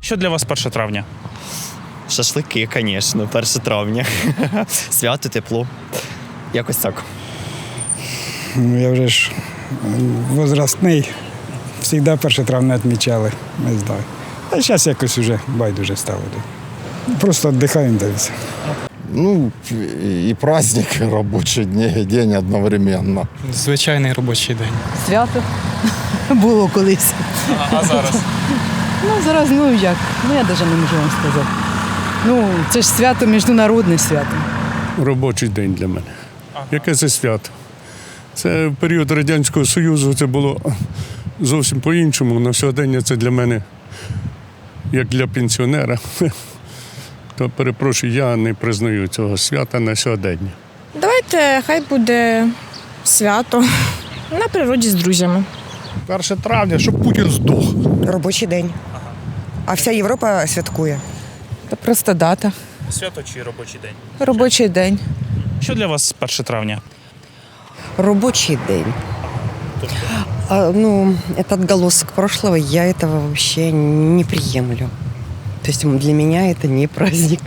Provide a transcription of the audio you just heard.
Що для вас 1 травня? Шашлики, звісно, 1 травня. Свято, тепло. Якось так. Ну, я вже ж возрастний. Завжди 1 травня відмічали. Не знаю. А зараз якось вже байдуже стало. Просто віддихаємо все. Ну, и праздник, и рабочий день, день одновременно. Звичайний робочий день. Свято було колись. А зараз? Ну зараз ну як? Ну я навіть не можу вам сказати. Ну, це ж свято, міжнародне свято. робочий день для мене. Яке це свято? Це в період Радянського Союзу це було зовсім по-іншому. На сьогодення це для мене, як для пенсіонера. То перепрошую, я не признаю цього свята на сьогодення. Давайте хай буде свято на природі з друзями. 1 травня, щоб Путін здох. Робочий день. А вся Європа святкує. Це просто дата. Свято чи робочий день? Робочий день. Що для вас 1 травня? Рабочий день. А, ну, это отголосок прошлого, я этого вообще не приемлю. То есть для меня это не праздник.